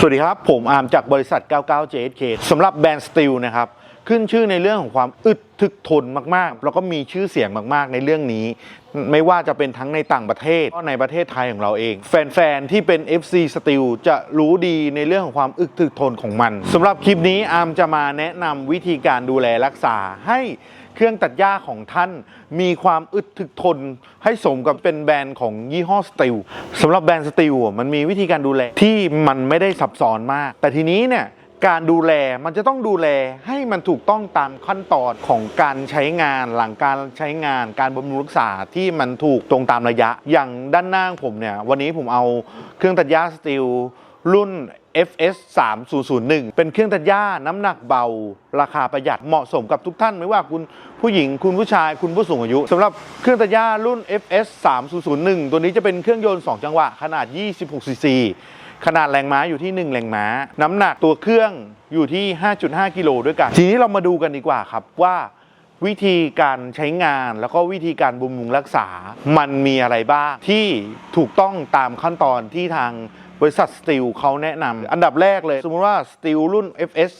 สวัสดีครับ ผมอาร์มจากบริษัท 99 JSK สำหรับแบรนด์สตีลนะครับ ขึ้นชื่อในเรื่องของความอึดถึกทนมากๆ แล้วก็มีชื่อเสียงมากๆในเรื่องนี้ ไม่ว่าจะเป็นทั้งในต่างประเทศก็ในประเทศไทยของเราเอง แฟน ๆ ที่เป็น FC Steel จะรู้ดีในเรื่องของความอึดถึกทนของมันสำหรับคลิปนี้อาร์มจะมาแนะนำวิธีการดูแลรักษาให้ เครื่องตัดหญ้าของท่าน มีความอึดถึกทน ให้สมกับเป็นแบรนด์ของยี่ห้อสตีลสำหรับแบรนด์สตีลมันมีวิธีการดูแลที่มันไม่ได้ซับซ้อนมาก แต่ทีนี้เนี่ยการดูแลมันจะต้องดูแลให้มันถูกต้องตามขั้นตอนของการใช้งานหลังการใช้งาน การบำรุงรักษาที่มันถูกตรงตามระยะ อย่างด้านหน้าผมเนี่ยวันนี้ผมเอาเครื่องตัดหญ้าสตีลรุ่น FS 3001 เป็นเครื่องตัดหญ้าน้ำหนักเบา ราคาประหยัดเหมาะสมกับทุกท่าน ไม่ว่าคุณผู้หญิงคุณผู้ชายคุณผู้สูงอายุสำหรับเครื่องตัดหญ้ารุ่น FS 3001 ตัวนี้จะเป็นเครื่องยนต์ 2 จังหวะ ขนาด 26 ซีซีขนาดแรงม้าอยู่ที่ 1 แรงม้า น้ำหนักตัวเครื่องอยู่ที่ 5.5 กิโลด้วยกัน ทีนี้เรามาดูกันดีกว่าครับว่าวิธีการใช้งานแล้วก็วิธีการบำรุงรักษา มันมีอะไรบ้างที่ถูกต้องตามขั้นตอนที่ทาง บริษัทสตีลเขาแนะนำอันดับแรกเลย สมมติว่าสตีลรุ่น FS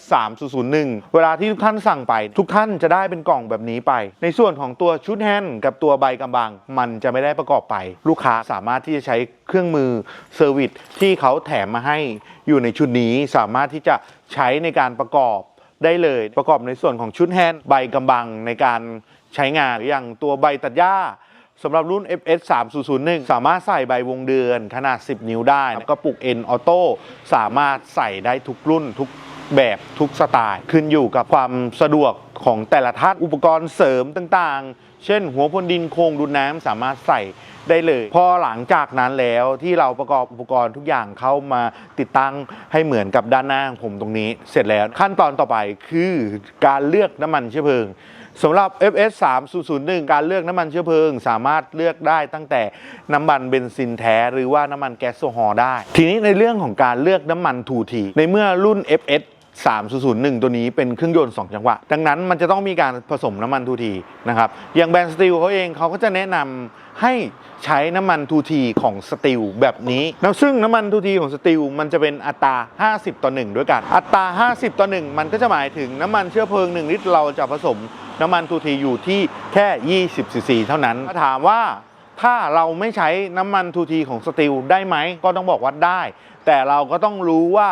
3001 เวลาที่ทุกท่านสั่งไป ทุกท่านจะได้เป็นกล่องแบบนี้ไป ในส่วนของตัวชุดแฮนด์กับตัวใบกำบัง มันจะไม่ได้ประกอบไป ลูกค้าสามารถที่จะใช้เครื่องมือเซอร์วิสที่เขาแถมมาให้อยู่ในชุดนี้สามารถที่จะใช้ในการประกอบได้เลยประกอบในส่วนของชุดแฮนด์ใบกำบังในการใช้งานอย่างตัวใบตัดหญ้า สำหรับรุ่น FS 3001สามารถใส่ใบวงเดือนขนาด 10 นิ้วได้แล้วก็ปลุก N Auto สามารถใส่ได้ทุกรุ่นทุกแบบทุกสไตล์ ขึ้นอยู่กับความสะดวก ของแต่ละท่านอุปกรณ์เสริมต่างๆ เช่น หัวพ่นดินโครงดูดน้ำสามารถใส่ได้เลย พอหลังจากนั้นแล้วที่เราประกอบอุปกรณ์ทุกอย่างเข้ามาติดตั้งให้เหมือนกับด้านหน้าของผมตรงนี้เสร็จแล้วขั้นตอนต่อไปคือการเลือกน้ำมันเชื้อเพลิงสำหรับ FS 3001การเลือกน้ำมันเชื้อเพลิง สามารถเลือกได้ตั้งแต่น้ำมันเบนซินแท้ หรือว่าน้ำมันแก๊สโซฮอลได้ ทีนี้ในเรื่องของการเลือกน้ำมันทูทีในเมื่อรุ่น FS 3001 ตัวนี้เป็นเครื่องยนต์ 2 จังหวะ ดังนั้นมันจะต้องมีการผสมน้ำมันทูทีนะครับอย่างแบรนด์สตีลเขาเองเขาก็จะแนะนำให้ใช้น้ำมันทูทีของสตีลแบบนี้แล้วซึ่งน้ำมันทูทีของสตีลมันจะเป็นอัตรา 50 ต่อ 1 ด้วยกัน อัตรา 50 ต่อ 1 มันก็จะหมายถึงน้ำมันเชื้อเพลิง 1 ลิตรเราจะผสมน้ำมันทูทีอยู่ที่แค่ 20ซีซีเท่านั้นถ้าถามว่าถ้าเราไม่ใช้น้ำมันทูทีของสตีลได้ไหมก็ต้องบอกว่าได้ แต่เราก็ต้องรู้ว่า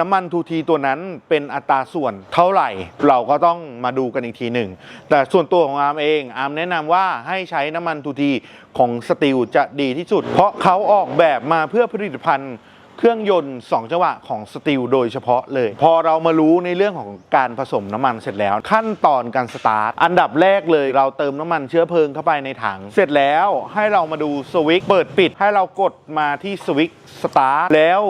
น้ำมันทูทีตัวนั้นเป็นอัตราส่วนเท่าไหร่ เราก็ต้องมาดูกันอีกทีหนึ่ง แต่ส่วนตัวของอาร์มเองอาร์มแนะนำว่าให้ใช้น้ำมันทูทีของสตีลจะดีที่สุด เพราะเขาออกแบบมาเพื่อผลิตภัณฑ์เครื่องยนต์ 2 จังหวะของสตีลโดยเฉพาะเลย พอเรามารู้ในเรื่องของการผสมน้ำมันเสร็จแล้ว ขั้นตอนการสตาร์ท อันดับแรกเลยเราเติมน้ำมันเชื้อเพลิงเข้าไปในถัง เสร็จแล้วให้เรามาดูสวิตช์เปิดปิด ให้เรากดมาที่สวิตช์สตาร์ทแล้ว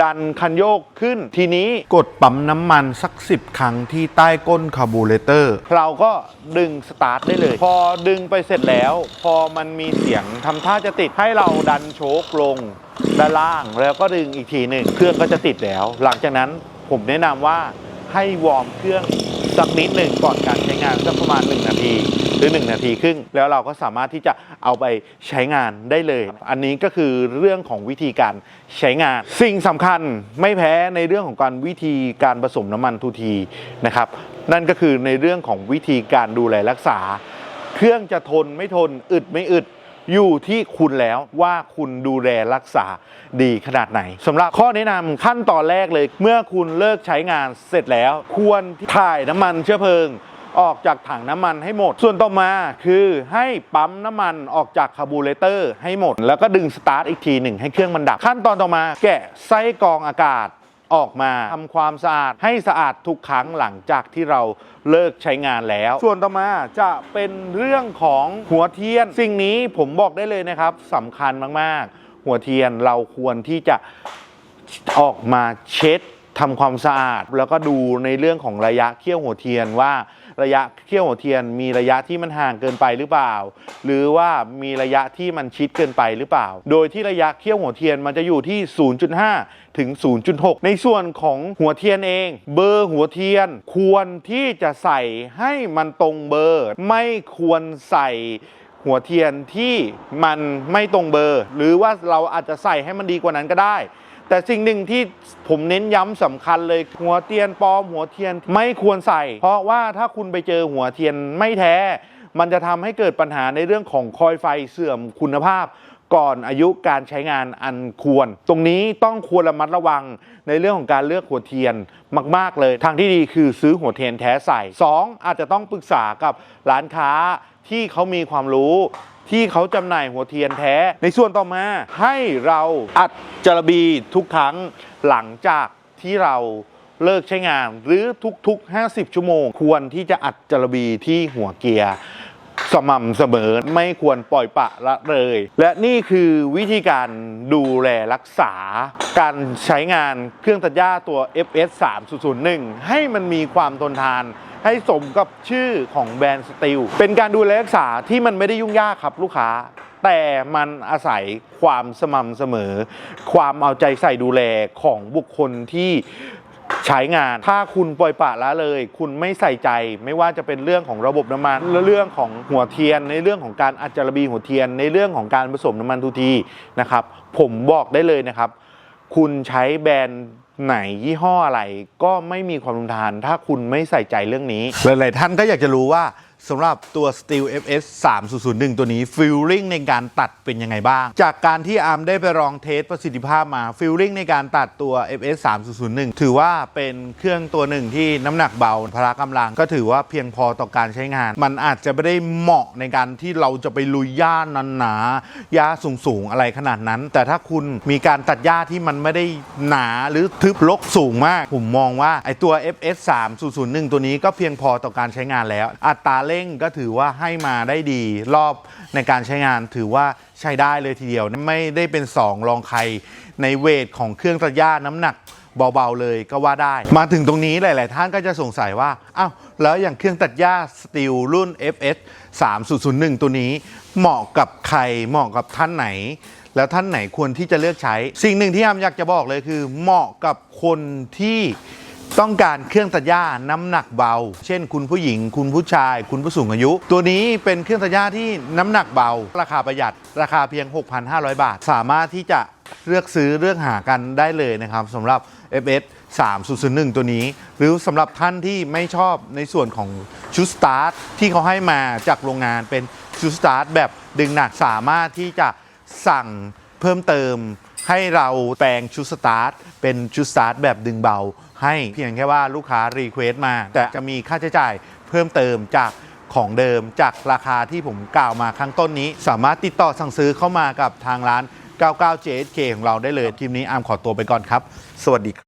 ดันคันโยกขึ้นทีนี้กดปั๊มน้ำมันสัก 10 ครั้งที่ใต้ก้นคาร์บูเรเตอร์ เราก็ดึงสตาร์ทได้เลย พอดึงไปเสร็จแล้ว พอมันมีเสียงทำท่าจะติดให้เราดันโชคลงด้านล่างแล้วก็ดึงอีกทีหนึ่งเครื่องก็จะติดแล้ว หลังจากนั้นผมแนะนำว่าให้วอร์มเครื่องสักนิดหนึ่งก่อนการใช้งานสักประมาณ 1 นาที หรือ 1 นาทีครึ่ง แล้วเราก็สามารถที่จะเอาไปใช้งานได้เลย อันนี้ก็คือเรื่องของวิธีการใช้งาน สิ่งสำคัญไม่แพ้ในเรื่องของการวิธีการผสมน้ำมันทูทีนะครับนั่นก็คือในเรื่องของวิธีการดูแลรักษา เครื่องจะทนไม่ทนอึดไม่อึดอยู่ที่คุณแล้วว่าคุณดูแลรักษาดีขนาดไหนสำหรับข้อแนะนำขั้นตอนแรกเลย เมื่อคุณเลิกใช้งานเสร็จแล้ว ควรถ่ายน้ำมันเชื้อเพลิง ออกจากถังน้ำมันให้หมด ส่วนต่อมาคือให้ปั๊มน้ำมันออกจากคาร์บูเรเตอร์ให้หมด แล้วก็ดึงสตาร์ทอีกทีหนึ่งให้เครื่องมันดับ ขั้นตอนต่อมาแกะไส้กรองอากาศออกมาทำความสะอาดให้สะอาดทุกครั้งหลังจากที่เราเลิกใช้งานแล้ว ส่วนต่อมาจะเป็นเรื่องของหัวเทียน สิ่งนี้ผมบอกได้เลยนะครับสำคัญมากๆ หัวเทียนเราควรที่จะออกมาเช็ดทำความสะอาด แล้วก็ดูในเรื่องของระยะเขี้ยวหัวเทียนว่า ระยะเขี้ยวหัวเทียน มีระยะที่มันห่างเกินไปหรือเปล่า หรือว่ามีระยะที่มันชิดเกินไปหรือเปล่า โดยที่ระยะเขี้ยวหัวเทียนมันจะอยู่ที่ 0.5 ถึง 0.6 ในส่วนของหัวเทียนเอง เบอร์หัวเทียนควรที่จะใส่ให้มันตรงเบอร์ ไม่ควรใส่หัวเทียนที่มันไม่ตรงเบอร์ หรือว่าเราอาจจะใส่ให้มันดีกว่านั้นก็ได้ แต่สิ่งหนึ่งที่ผมเน้นย้ำสำคัญเลยหัวเทียนปลอมหัวเทียนไม่ควรใส่ เพราะว่าถ้าคุณไปเจอหัวเทียนไม่แท้ มันจะทำให้เกิดปัญหาในเรื่องของคอยไฟเสื่อมคุณภาพ ก่อนอายุการใช้งานอันควร ตรงนี้ต้องควรระมัดระวังในเรื่องของการเลือกหัวเทียนมาก ๆ เลย ทางที่ดีคือซื้อหัวเทียนแท้ใส่ 2. อาจจะต้องปรึกษากับร้านค้าที่เขามีความรู้ ที่เขาจำหน่ายหัวเทียนแท้ ในส่วนต่อมาให้เราอัดจระบีทุกครั้งหลังจากที่เราเลิกใช้งาน หรือทุกๆ 50 ชั่วโมง ควรที่จะอัดจระบีที่หัวเกียร์ สม่ำเสมอไม่ควรปล่อยปละละเลย และนี่คือวิธีการดูแลรักษา การใช้งานเครื่องตัดหญ้าตัว FS 3 0 1ให้มันมีความทนทาน ให้สมกับชื่อของแบรนด์สตีลเป็นการดูแลรักษาที่มันไม่ได้ยุ่งยากครับลูกค้า แต่มันอาศัยความสม่ำเสมอ ความเอาใจใส่ดูแลของบุคคลที่ใช้งาน ถ้าคุณปล่อยปละละเลย คุณไม่ใส่ใจ ไม่ว่าจะเป็นเรื่องของระบบน้ำมันและเรื่องของหัวเทียน ในเรื่องของการอัดจารบีหัวเทียน ในเรื่องของการผสมน้ำมันทุทีนะครับ ผมบอกได้เลยนะครับ คุณใช้แบรนด์ไหนยี่ห้ออะไร ก็ไม่มีความรุนทาน ถ้าคุณไม่ใส่ใจเรื่องนี้ หลายๆท่านก็อยากจะรู้ว่า สำหรับตัว Steel FS 3001 ตัวนี้ฟิลลิ่งในการตัดเป็นยังไงบ้าง จากการที่อาร์มได้ไปลองเทสประสิทธิภาพมาฟิลลิ่งในการตัดตัว FS 3001 ถือว่าเป็นเครื่องตัวหนึ่งที่น้ำหนักเบาพละกำลัง ก็ถือว่าเพียงพอต่อการใช้งาน มันอาจจะไม่ได้เหมาะในการที่เราจะไปลุยหญ้านันหนาหญ้าสูงๆอะไรขนาดนั้น แต่ถ้าคุณมีการตัดหญ้าที่มันไม่ได้หนาหรือทึบรกสูงมาก ผมมองว่าไอตัว FS 3001 ตัวนี้ก็เพียงพอต่อการใช้งานแล้วอัตราเร่งก็ถือว่าให้มาได้ดีรอบในการใช้งานถือว่าใช้ได้เลยทีเดียว ไม่ได้เป็น 2 รองใครในเวทของเครื่องตัดหญ้าน้ำหนักเบาๆเลยก็ว่าได้ มาถึงตรงนี้หลาย ๆ ท่านก็จะสงสัยว่าอ้าวแล้วอย่างเครื่องตัดหญ้าสตีลรุ่น FS 3001 ตัวนี้ เหมาะกับใครเหมาะกับท่านไหน แล้วท่านไหนควรที่จะเลือกใช้ สิ่งหนึ่งที่อามอยากจะบอกเลยคือ เหมาะกับคนที่ ต้องการเครื่องตัดหญ้าน้ำหนักเบา เช่น คุณผู้หญิง คุณผู้ชาย คุณผู้สูงอายุ ตัวนี้เป็นเครื่องตัดหญ้าที่น้ำหนักเบา ราคาประหยัด ราคาเพียง 6,500 บาท สามารถที่จะเลือกซื้อเลือกหากันได้เลยนะครับสำหรับ FS 3001 ตัวนี้ หรือสำหรับท่านที่ไม่ชอบในส่วนของชุดสตาร์ทที่เขาให้มาจากโรงงานเป็นชุดสตาร์ทแบบดึงหนักสามารถที่จะสั่งเพิ่มเติม ให้เราแปลงชุดสตาร์ทเป็นชุดสตาร์ทแบบดึงเบา ให้เพียงแค่ว่าลูกค้ารีเควสต์มา แต่จะมีค่าใช้จ่ายเพิ่มเติมจากของเดิมจากราคาที่ผมกล่าวมาข้างต้นนี้ สามารถติดต่อสั่งซื้อเข้ามากับทางร้าน 99 JSK ของเราได้เลยทีมนี้อามขอตัวไปก่อนครับ สวัสดีครับ